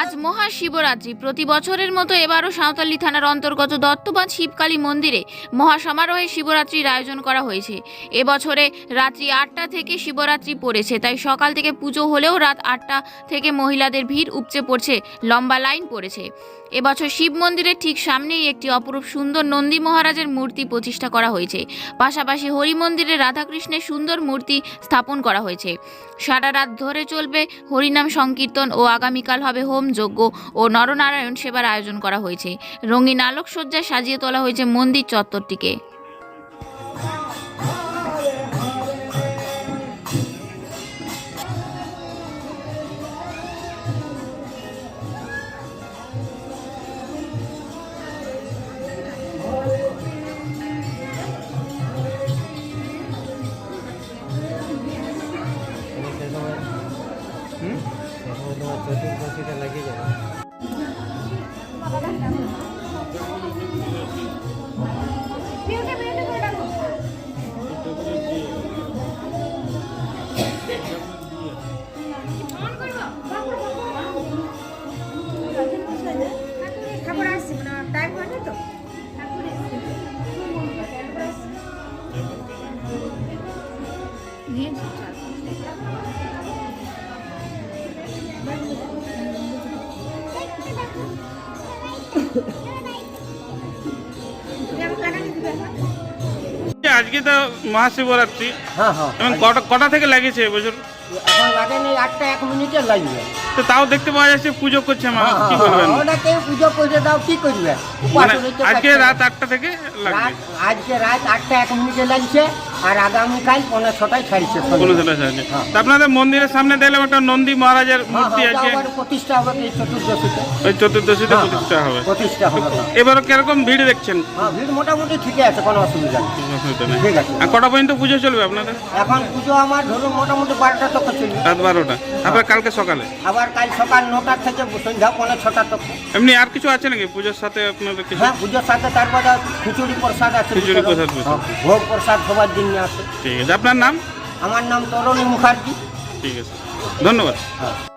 আজ মহাশিবরাত্রি। প্রতি বছরের মতো এবারও সাঁওতালি থানার অন্তর্গত দত্তবাদ শিবকালী মন্দিরে মহাসমারোহে শিবরাত্রির আয়োজন করা হয়েছে। এবছরে রাত্রি আটটা থেকে শিবরাত্রি পড়েছে, তাই সকাল থেকে পুজো হলেও রাত আটটা থেকে মহিলাদের ভিড় উপচে পড়ছে, লম্বা লাইন পড়েছে। এবছর শিব মন্দিরের ঠিক সামনেই একটি অপরূপ সুন্দর নন্দী মহারাজের মূর্তি প্রতিষ্ঠা করা হয়েছে। পাশাপাশি হরি মন্দিরে রাধাকৃষ্ণের সুন্দর মূর্তি স্থাপন করা হয়েছে। সারা রাত ধরে চলবে হরিনাম সংকীর্তন ও আগামীকাল হবে হোম যজ্ঞ ও নরনারায়ণ সেবার আয়োজন করা হয়েছে। রঙিন আলোকসজ্জায় সাজিয়ে তোলা হয়েছে মন্দির চত্বরটিকে। সে সময় সে সময় তোমার চতুর্দশীটা লেগে যাবে আসছে আজকে তো মহাশিবরাত্রি। হ্যাঁ হ্যাঁ। এবং কটা কটা থেকে লাগিয়েছে এবছর এখন লাগেনি আটটা এক মিনিটে লাগবে তো তাও দেখতে পাওয়া যাচ্ছে পুজো করছে মা হ্যাঁ, কি হ্যাঁ, বলবেন? হ্যাঁ, পুজো করে দাও কি করবে? মানে আজকে রাত আটটা থেকে লাগবে। আজকে রাত আটটা এক মিনিটে লাগছে। আর আগামীকাল পনেরো ছটায় ছাড়ছে হ্যাঁ। আপনাদের মন্দিরের সামনে দেখলাম একটা নন্দী মহারাজের মূর্তি আছে। প্রতিষ্ঠা হবে এই চতুর্দশীতে। ওই চতুর্দশীতে হ্যাঁ, প্রতিষ্ঠা হবে। প্রতিষ্ঠা হবে হ্যাঁ। এবারও কীরকম ভিড় দেখছেন? হ্যাঁ ভিড় মোটামুটি ঠিকই আছে কোনো অসুবিধা নেই। ঠিক আছে। আর কটা পর্যন্ত পুজো চলবে আপনাদের? এখন পুজো আমার ধরুন মোটামুটি বারোটা তক চলবে। রাত বারোটা। তারপরে কালকে সকালে? আবার কাল সকাল নটার থেকে সন্ধ্যা পনেরো ছটা তক। এমনি আর কিছু আছে নাকি? পুজোর সাথে আপনাদের কিছু? হ্যাঁ পুজোর সাথে তারপরে খিচুড়ি প্রসাদ আছে। খিচুড়ি প্রসাদ। হ্যাঁ, ভোগ প্রসাদ সবার জন্য। ঠিক আছে। আপনার নাম? আমার নাম তরুণ মুখার্জি। ঠিক আছে। ধন্যবাদ। হ্যাঁ।